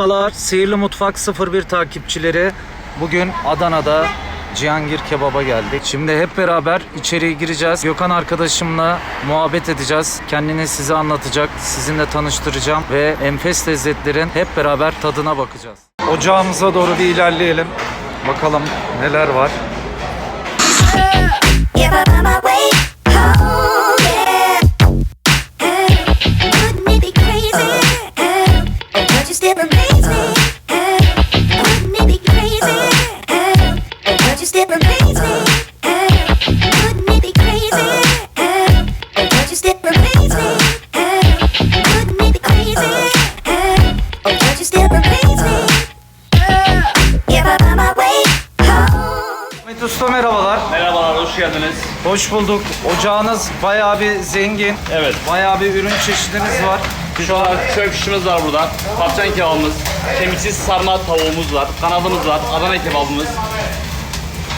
Merhabalar Sihirli Mutfak 01 takipçileri. Bugün Adana'da Cihangir Kebap'a geldik. Şimdi hep beraber içeriye gireceğiz. Gökhan arkadaşımla muhabbet edeceğiz. Kendini size anlatacak, sizinle tanıştıracağım ve enfes lezzetlerin hep beraber tadına bakacağız. Ocağımıza doğru bir ilerleyelim. Bakalım neler var. Geldiniz. Hoş bulduk. Ocağınız bayağı bir zengin. Evet. Bayağı bir ürün çeşidiniz var. Şu an köy pişimiz var burada. Patlıcan kebabımız, kemiksiz sarma tavuğumuz var, kanadımız var, Adana kebabımız.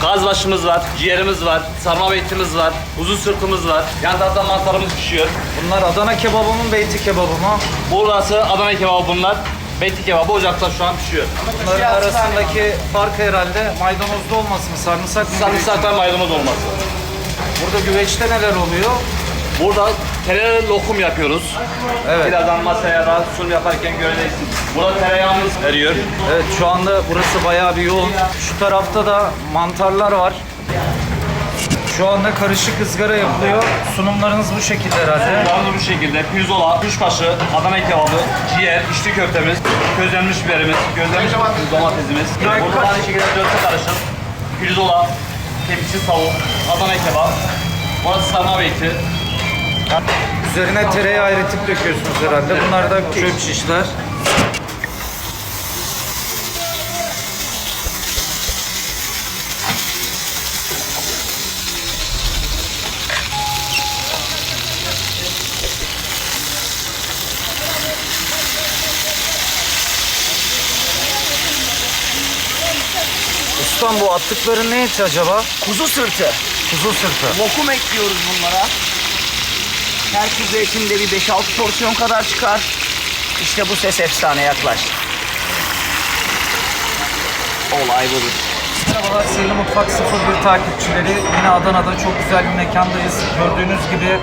Gazbaşımız var, ciğerimiz var, sarma beytimiz var, kuzu sırtımız var. Yan tarafta mantarımız pişiyor. Bunlar Adana kebabı mı, beyti kebabı mı? Burası Adana kebabı bunlar. Beyti kebabı ocakta şu an pişiyor. Bunların arasındaki fark herhalde maydanozlu olması mı, sarımsak mı? Sarımsaktan maydanoz olması. Burada güveçte neler oluyor? Burada tereyağı lokum yapıyoruz. Evet. Birazdan masaya da sunum yaparken göreceksiniz. Burada tereyağımız eriyor. Evet şu anda burası bayağı bir yoğun. Şu tarafta da mantarlar var. Şu anda karışık ızgara yapılıyor. Sunumlarınız bu şekilde herhalde. Yalnız bu şekilde pirzola, kuşbaşı, Adana kebabı, ciğer, içli köftemiz, közlenmiş biberimiz, közlenmiş domatesimiz. Burada aynı şekilde dörtte karışık. Pirzola, kemiksiz tavuk, Adana kebap, burası sarma beyti. Üzerine tereyağı eritip döküyorsunuz herhalde. Bunlar da çöp şişler. Ustam bu attıkların ne eti acaba? Kuzu sırtı. Kuzu sırtı. Lokum ekliyoruz bunlara. Her kuzu etinde bir 5-6 porsiyon kadar çıkar. İşte bu ses efsane yaklaş. Olay budur. Merhabalar Sihirli Mutfak 01 takipçileri. Yine Adana'da çok güzel bir mekandayız. Gördüğünüz gibi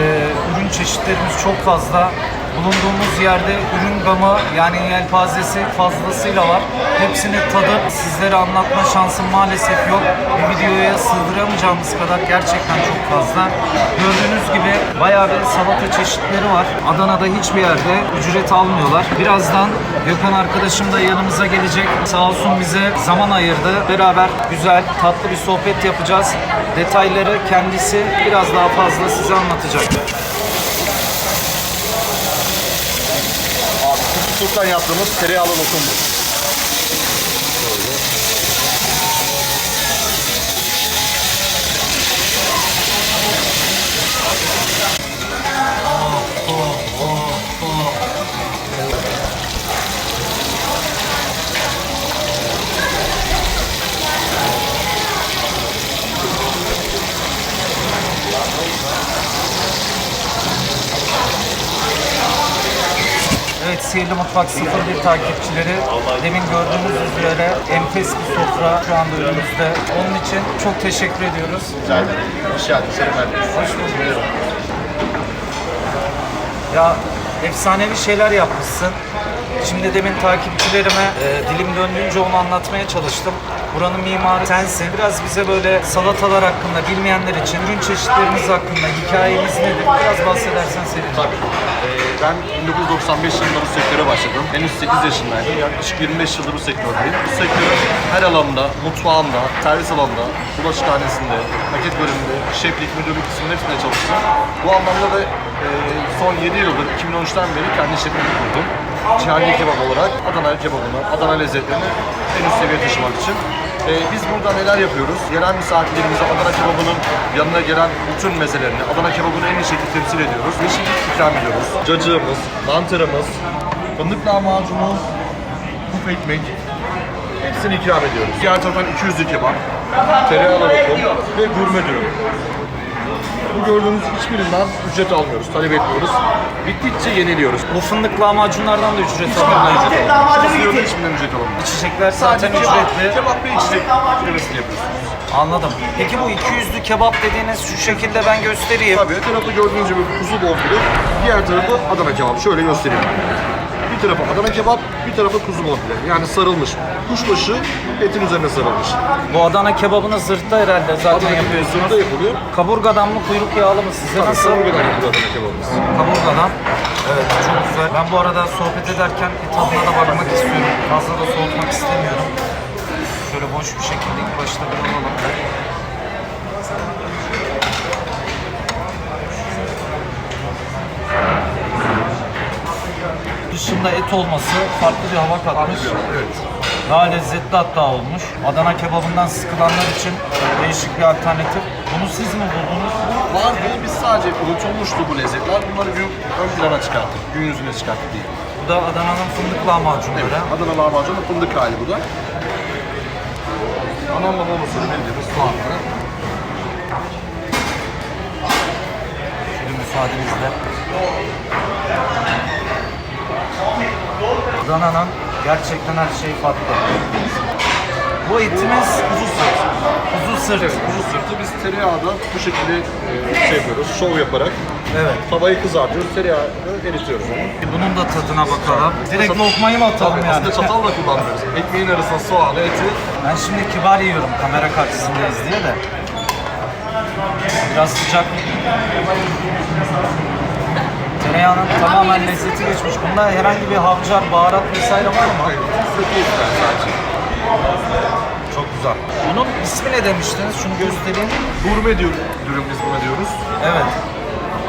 e, ürün çeşitlerimiz çok fazla. Bulunduğumuz yerde ürün gamı yani yelpazesi fazlasıyla var. Hepsini tadıp sizlere anlatma şansım maalesef yok. Bir videoya sığdıramayacağımız kadar gerçekten çok fazla. Gördüğünüz gibi bayağı bir salata çeşitleri var. Adana'da hiçbir yerde ücret almıyorlar. Birazdan Gökhan arkadaşım da yanımıza gelecek. Sağ olsun bize zaman ayırdı. Beraber güzel, tatlı bir sohbet yapacağız. Detayları kendisi biraz daha fazla size anlatacak. Sultan yaptığımız tereyağlı lokum Sihirli Mutfak 01 takipçileri demin gördüğünüz üzere enfes bir sofra şu anda önümüzde. Onun için çok teşekkür ediyoruz. Rica ederim. Hoş geldin Selim Hoş bulduk. Ya efsanevi şeyler yapmışsın. Şimdi demin takipçilerime e, dilim döndüğünce onu anlatmaya çalıştım. Buranın mimarı sensin. Biraz bize böyle salatalar hakkında bilmeyenler için ürün çeşitleriniz hakkında hikayeniz nedir? Biraz bahsedersen sevinirim. Tabii. Ee, ben 1995 yılında bu sektöre başladım. Henüz 8 yaşındaydım. Yaklaşık 25 yıldır bu sektördeyim. Bu sektörün her alanında, mutfağında, servis alanında, bulaşıkhanesinde, paket bölümünde, şeflik, müdürlük kısmının hepsinde çalıştım. Bu anlamda da e, son 7 yıldır, 2013'ten beri kendi şefimi kurdum. cihani kebap olarak Adana kebabını, Adana lezzetlerini en üst seviyeye taşımak için. Ee, biz burada neler yapıyoruz? Gelen misafirlerimize Adana kebabının yanına gelen bütün mezelerini, Adana kebabını en iyi şekilde temsil ediyoruz. Yeşillik ikram ediyoruz. Cacığımız, mantarımız, fındık lahmacunu, kuf ekmek, hepsini ikram ediyoruz. Diğer taraftan 200'lü kebap, tereyağlı lokum ve gurme dürüm. Bu gördüğünüz hiçbirinden ücret almıyoruz, talep etmiyoruz. Bittikçe yeniliyoruz. Bu fındık lahmacunlardan da ücret alınıyor. Suyunda hiçbirinden ücret alamıyoruz. İçecekler zaten ücretli. Kebap ve içecek lirasını yapıyoruz. Anladım. Peki bu 200'lü kebap dediğiniz şu şekilde ben göstereyim. Tabii tarafta gördüğünüz gibi kuzu bonfile, diğer tarafı Adana kebap. Şöyle göstereyim. Bir tarafı Adana kebap, bir tarafı kuzu bonfile. Yani sarılmış. Kuşbaşı etin üzerine sarılmış. Bu Adana kebabını zırhta herhalde zaten Adana yapıyorsunuz. Burada yapılıyor. Kaburgadan mı kuyruk yağlı mı size nasıl? Sarılmadan yapılıyor Adana kebabımız. Kaburgadan. Evet çok güzel. Ben bu arada sohbet ederken bir tadına da bakmak istiyorum. Fazla da soğutmak istemiyorum. Şöyle boş bir şekilde ilk başta bir alalım. Dışında et olması farklı bir hava katmış. Evet. Daha lezzetli hatta olmuş. Adana kebabından sıkılanlar için değişik bir alternatif. Bunu siz mi buldunuz? Vardı, biz sadece unutulmuştu bu lezzetler. Bunları gün ön plana çıkarttık, gün yüzüne çıkarttık diye. Bu da Adana'nın fındık lahmacunları. Adana lahmacunun fındık hali bu da. Anam babam usulü bildiğimiz soğanlı. Şöyle müsaadenizle. Adana'nın gerçekten her şeyi farklı. Bu etimiz kuzu sırt. Kuzu sırt. Evet, kuzu sırtı biz tereyağda bu şekilde e, şey yapıyoruz, şov yaparak Evet. tavayı kızartıyoruz, tereyağını eritiyoruz onu. Bunun da tadına bakalım. Direkt lokmayı mı atalım Tabii, yani? Aslında çatalla kullanmıyoruz. Ekmeğin arasına soğanı, eti. Ben şimdi kibar yiyorum kamera karşısındayız diye de. Biraz sıcak. Tereyağının tamamen lezzeti geçmiş. Bunda herhangi bir havcar, baharat vesaire var mı? Hayır, ister sadece. Çok güzel. Bunun ismi ne demiştiniz? Şunu göstereyim. Gurme diyor, dürüm biz buna diyoruz. Evet.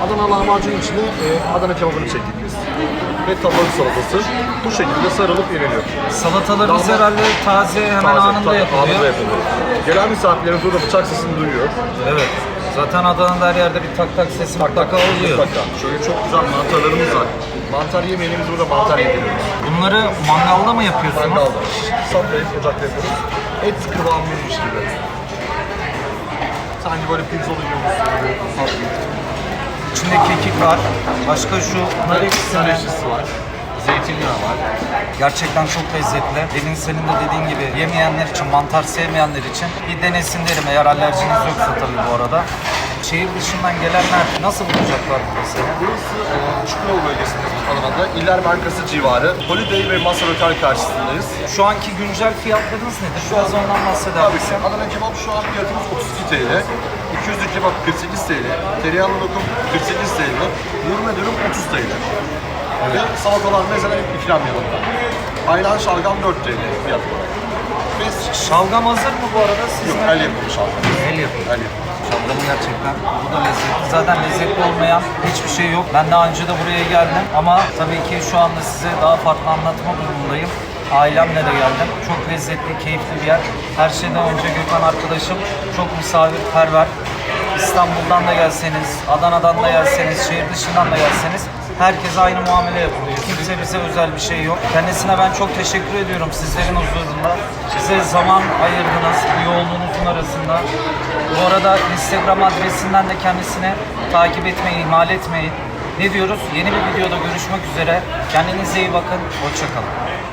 Adana lahmacunun içine e, Adana kebabını çektik biz. Ve tabak salatası bu şekilde sarılıp yeniliyor. Salatalarımız Dalma- herhalde taze, hemen Taze, anında tabii, yapılıyor. Anında yapılıyor. Gelen misafirlerimiz burada bıçak sesini duyuyor. Evet. Zaten Adana'da her yerde bir tak tak sesi mutlaka oluyor. Mutlaka. Şöyle çok güzel mantarlarımız var. Mantar yemeğini biz burada mantar yediriyoruz. Bunları mangalda mı yapıyorsunuz? Mangalda. Saplayıp ocakta yapıyoruz. Et kıvamıymış gibi. Sanki böyle pirzola yiyormuşsun gibi. İçinde kekik var. Başka şu nar ekşisi var. Zeytinyağı var. Gerçekten çok lezzetli. Demin senin de dediğin gibi yemeyenler için, mantar sevmeyenler için bir denesin derim eğer alerjiniz yoksa tabii bu arada. Şehir dışından gelenler nasıl bulacaklar burada seni? Burası e, Çukurova bölgesindeyiz biz Adana'da. İller Bankası civarı. Holiday ve Masar Otel karşısındayız. Şu anki güncel fiyatlarınız nedir? Biraz ondan bahseder Tabii misin? ki. Adana kebap şu an fiyatımız 32 TL. 200'lük kebap 48 TL. Tereyağlı lokum 48 TL. Gurme dürüm 30 TL. Ve salatalar mesela ikram yanında. Ayran şalgam 4 TL fiyat olarak. Ve Şalgam hazır mı bu arada? Siz yok mi? el yapımı şalgam. El yapımı. El yapımı. Şalgamı gerçekten. Bu da lezzetli. Zaten lezzetli olmayan hiçbir şey yok. Ben daha önce de buraya geldim ama tabii ki şu anda size daha farklı anlatma durumundayım. Ailemle de geldim. Çok lezzetli, keyifli bir yer. Her şeyden önce Gökhan arkadaşım çok misafirperver. İstanbul'dan da gelseniz, Adana'dan da gelseniz, şehir dışından da gelseniz herkese aynı muamele yapılıyor. Kimse bize özel bir şey yok. Kendisine ben çok teşekkür ediyorum sizlerin huzurunda. Bize zaman ayırdınız bu yoğunluğunuzun arasında. Bu arada Instagram adresinden de kendisini takip etmeyi ihmal etmeyin. Ne diyoruz? Yeni bir videoda görüşmek üzere. Kendinize iyi bakın. Hoşçakalın.